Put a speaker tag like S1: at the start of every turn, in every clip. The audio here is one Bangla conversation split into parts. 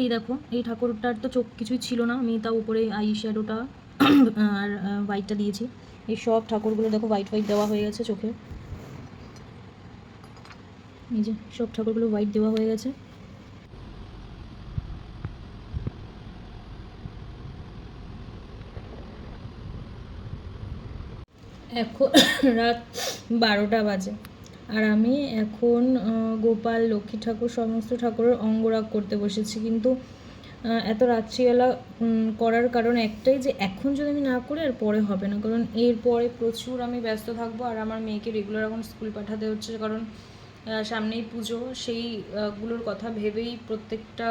S1: এই দেখো, এই ঠাকুরটার তো চোখ কিছুই ছিল না, আমি তার উপরে আই শ্যাডোটা আর হোয়াইটটা দিয়েছি। এই সব ঠাকুরগুলো দেখো হোয়াইট হোয়াইট দেওয়া হয়ে গেছে চোখে। এই যে, সব ঠাকুরগুলো হোয়াইট দেওয়া হয়ে গেছে। এখন রাত বারোটা বাজে। আর আমি এখন গোপাল, লক্ষ্মী ঠাকুর সমস্ত ঠাকুরের অঙ্গরাগ করতে বসেছি। কিন্তু এত রাত্রিবেলা করার কারণ একটাই যে, এখন যদি আমি না করি, আর পরে হবে না। কারণ এরপরে প্রচুর আমি ব্যস্ত থাকব, আর আমার মেয়েকে রেগুলার এখন স্কুল পাঠাতে হচ্ছে। কারণ সামনেই পুজো, সেই গুলোর কথা ভেবেই প্রত্যেকটা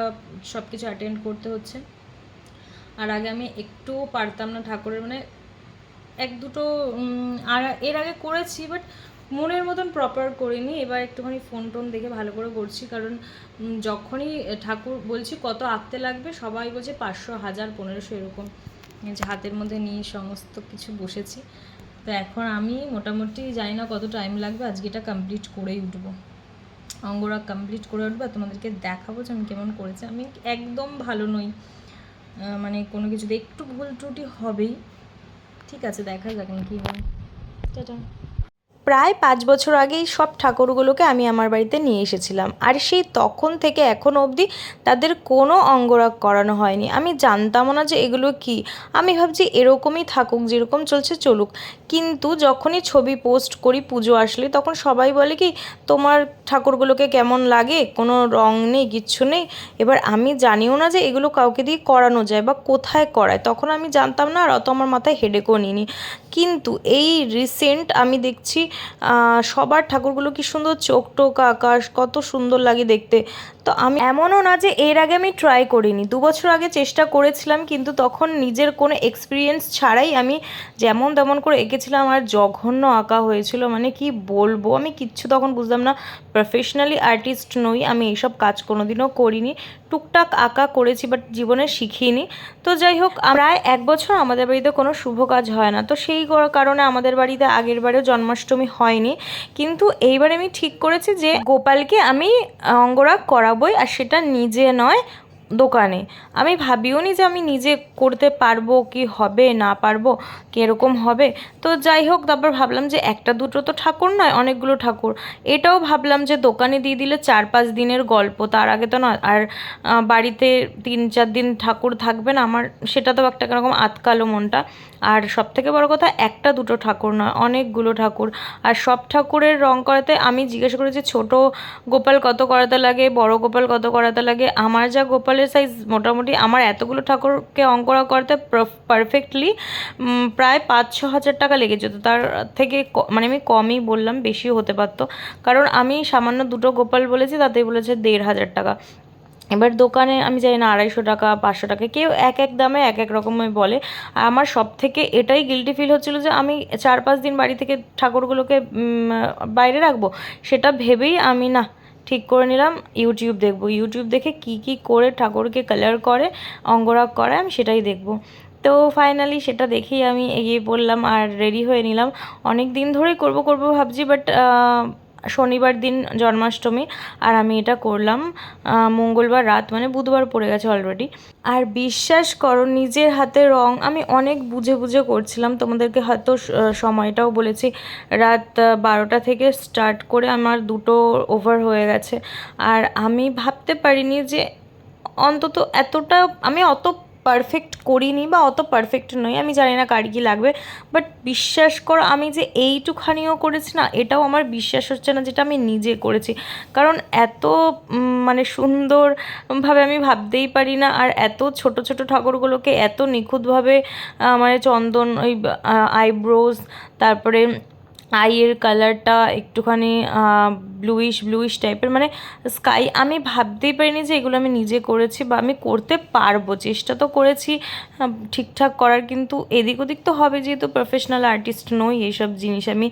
S1: সব কিছু অ্যাটেন্ড করতে হচ্ছে। আর আগে আমি একটুও পারতাম না ঠাকুরের মানে এক দুটো আর এর আগে করেছি বাট মনের মতন প্রপার করিনি। এবার একটুখানি ফোন টোন দেখে ভালো করে করছি। কারণ যখনই ঠাকুর বলছি, কত আঁকতে লাগবে? সবাই বলছে, পাঁচশো, হাজার, পনেরোশো, এরকম। যে হাতের মধ্যে নিয়ে সমস্ত কিছু বসেছি। তো এখন আমি মোটামুটি জানি না কত টাইম লাগবে। আজকে এটা কমপ্লিট করেই উঠবো। অঙ্গরা কমপ্লিট করে উঠবো। আর তোমাদেরকে দেখাবো যে আমি কেমন করেছি। আমি একদম ভালো নই। মানে কোনো কিছুতে একটু ভুল ত্রুটি হবেই। ঠিক আছে, দেখা যাক না কী হয়। টাটা।
S2: প্রায় পাঁচ বছর আগেই সব ঠাকুরগুলোকে আমি আমার বাড়িতে নিয়ে এসেছিলাম। আর সেই তখন থেকে এখন অবধি তাদের কোনো অঙ্গরাগ করানো হয়নি। আমি জানতামও না যে এগুলো কি। আমি ভাবছি এরকমই থাকুক, যেরকম চলছে চলুক। কিন্তু যখনই ছবি পোস্ট করি, পুজো আসলে, তখন সবাই বলে কি, তোমার ঠাকুরগুলোকে কেমন লাগে? কোনো রং নেই, কিচ্ছু নেই? এবার আমি জানিও না যে এগুলো কাউকে দিয়ে করানো যায় বা কোথায় করায়। তখন আমি জানতাম না আর অত আমার মাথায় হেডেকও নিনি কিন্তু এই রিসেন্ট আমি দেখছি সবার ঠাকুরগুলো কি সুন্দর চোখ টোক আকাশ, কত সুন্দর লাগে দেখতে। তো আমি এমনও না যে এর আগে আমি ট্রাই করিনি। দু বছর আগে চেষ্টা করেছিলাম, কিন্তু তখন নিজের কোনো এক্সপিরিয়েন্স ছাড়াই আমি যেমন তেমন করে এঁকেছিলাম, আর জঘন্য আঁকা হয়েছিল। মানে কি বলব, আমি কিচ্ছু তখন বুঝলাম না। প্রফেশনালি আর্টিস্ট নই, আমি এইসব কাজ কোনোদিনও করিনি। টুকটাক আঁকা করেছি বাট জীবনে শিখিনি। তো যাই হোক, প্রায় এক বছর আমাদের বাড়িতে কোনো শুভ কাজ হয় না। তো সেই কর- কারণে আমাদের বাড়িতে আগের বারেও জন্মাষ্টমী হয়নি। কিন্তু এইবার আমি ঠিক করেছি যে গোপালকে আমি অঙ্গরাগ করাবই, আর সেটা নিজে নয় দোকানে। আমি ভাবিও নি যে আমি নিজে করতে পারব কি হবে, না পারব, কীরকম হবে। তো যাই হোক, তারপর ভাবলাম যে একটা দুটো তো ঠাকুর নয়, অনেকগুলো ঠাকুর। এটাও ভাবলাম যে দোকানে দিয়ে দিলে চার পাঁচ দিনের গল্প, তার আগে তো নয়। আর বাড়িতে তিন চার দিন ঠাকুর থাকবে না, আমার সেটা তো একটা রকম আতকালো মনটা। আর সব থেকে বড় কথা, একটা দুটো ঠাকুর নয়, অনেকগুলো ঠাকুর। আর সব ঠাকুরের রং করাতে আমি জিজ্ঞাসা করেছি ছোট গোপাল কত করাতে লাগে, বড় গোপাল কত করাতে লাগে, আমার যা গোপালের সাইজ মোটামুটি আমার এতগুলো ঠাকুরকে অঙ্করা করতে পারফেক্টলি প্রায় পাঁচ ছ হাজার টাকা লেগে যেত তার থেকে মানে আমি কমই বললাম, বেশিও হতে পারতো। কারণ আমি সামান্য দুটো গোপাল বলেছি, তাতেই বলেছে দেড় হাজার টাকা। এবার দোকানে আমি জানি না, আড়াইশো টাকা, পাঁচশো টাকা, কেউ এক এক দামে এক এক রকমের বলে। আর আমার সব থেকে এটাই গিল্টি ফিল হচ্ছিল যে, আমি চার পাঁচ দিন বাড়ি থেকে ঠাকুরগুলোকে বাইরে রাখব, সেটা ভেবেই আমি না ঠিক করে নিলাম ইউটিউব দেখব। ইউটিউব দেখে কি কি করে ঠাকুরকে কালার করে, অঙ্গরাগ করে আমি সেটাই দেখব। তো ফাইনালি সেটা দেখেই আমি এগিয়ে পড়লাম আর রেডি হয়ে নিলাম। অনেক দিন ধরেই করব করব ভাবছি বাট শনিবার দিন জন্মাষ্টমী, আর আমি এটা করলাম মঙ্গলবার রাত মানে বুধবার পড়ে গেছে অলরেডি আর বিশ্বাস করো, নিজের হাতে রং, আমি অনেক বুঝে বুঝে করছিলাম, তোমাদেরকে হয়তো সময়টাও বলেছি, রাত বারোটা থেকে স্টার্ট করে আমার দুটো ওভার হয়ে গেছে। আর আমি ভাবতে পারিনি যে অন্তত এতটা, আমি অত পারফেক্ট করিনি বা অত পারফেক্ট নই, আমি জানি না কার কী লাগবে বাট বিশ্বাস করো আমি যে এইটুখানিও করেছি না, এটাও আমার বিশ্বাস হচ্ছে না যেটা আমি নিজে করেছি। কারণ এত মানে সুন্দরভাবে আমি ভাবতেই পারি না, আর এত ছোট ছোট ঠাকুরগুলোকে এত নিখুঁতভাবে মানে চন্দন, ওই আইব্রোজ তারপরে, আইয়ের কালারটা একটুখানি ব্লুইশ ব্লুইশ টাইপের মানে স্কাই আমি ভাবতেই পারিনি যে এগুলো আমি নিজে করেছি বা আমি করতে পারব। চেষ্টা তো করেছি ঠিকঠাক করার, কিন্তু এদিক ওদিক তো হবে যেহেতু প্রফেশনাল আর্টিস্ট নই এইসব জিনিস। আমি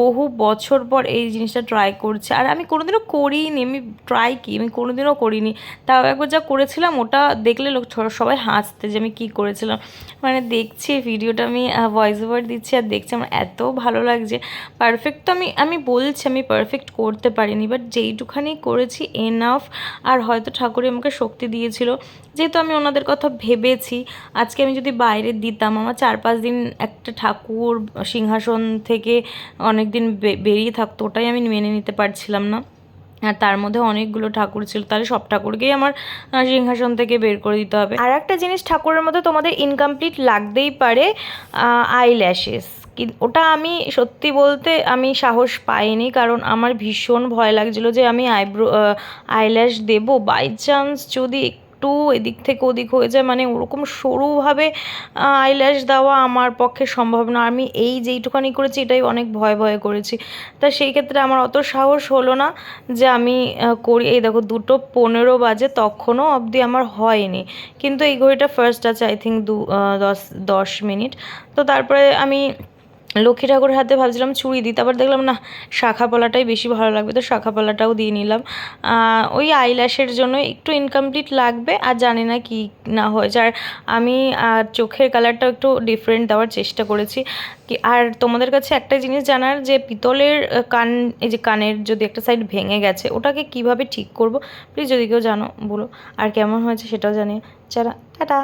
S2: বহু বছর পর এই জিনিসটা ট্রাই করছি। আর আমি কোনোদিনও করিনি, আমি ট্রাই কি? আমি কোনোদিনও করিনি। তাও একবার যা করেছিলাম, ওটা দেখলে লোক সবাই হাসতে যে আমি কী করেছিলাম। মানে দেখছি ভিডিওটা আমি ভয়েস ওভার দিচ্ছি আর দেখছি, আমার এত ভালো লাগছে। পারফেক্ট তো আমি আমি বলছি, আমি পারফেক্ট করতে করতে পারিনি বাট যেইটুখানি করেছি এনাফ আর হয়তো ঠাকুরই আমাকে শক্তি দিয়েছিল। যেহেতু আমি ওনাদের কথা ভেবেছি, আজকে আমি যদি বাইরে দিতাম, আমার চার পাঁচ দিন একটা ঠাকুর সিংহাসন থেকে অনেক দিন বেরিয়ে থাকতো, ওটাই আমি মেনে নিতে পারছিলাম না। আর তার মধ্যে অনেকগুলো ঠাকুর ছিল, তাহলে সব ঠাকুরকেই আমার সিংহাসন থেকে বের করে দিতে হবে। আর একটা জিনিস ঠাকুরের মধ্যে তোমাদের ইনকমপ্লিট লাগতেই পারে আই ল্যাশেস ওটা আমি সত্যি বলতে আমি সাহস পাইনি, কারণ আমার ভীষণ ভয় লাগছিল যে আমি আইব্রো আইল্যাশ দেবো। বাই চান্স যদি একটু এদিক থেকে ওদিক হয়ে যায় মানে ওরকম সরুভাবে আইল্যাশ দেওয়া আমার পক্ষে সম্ভব না। আমি এই যেইটুখানি করেছি, এটাই অনেক ভয় ভয় করেছি। তা সেই ক্ষেত্রে আমার অত সাহস হলো না যে আমি করি। এই দেখো, দুটো পনেরো বাজে, তখনও অবধি আমার হয়নি। কিন্তু এই ঘড়িটা ফার্স্ট আছে আই থিঙ্ক দু দশ দশ মিনিট। তো তারপরে আমি লক্ষ্মী ঠাকুরের হাতে ভাবছিলাম চুড়ি দিই তারপর দেখলাম না শাখা পলাটাই বেশি ভালো লাগবে, তো শাখা পলাটাও দিয়ে নিলাম। ওই আইল্যাশের জন্য একটু ইনকমপ্লিট লাগবে, আর জানি না কি না হয়েছে। আর আমি, আর চোখের কালারটাও একটু ডিফারেন্ট দেওয়ার চেষ্টা করেছি। কি, আর তোমাদের কাছে একটা জিনিস জানার, যে পিতলের কান, এই যে কানের যদি একটা সাইড ভেঙে গেছে, ওটাকে কীভাবে ঠিক করব? প্লিজ যদি কেউ জানো, বলো। আর কেমন হয়েছে সেটাও জানিয়ে চলো টাটা!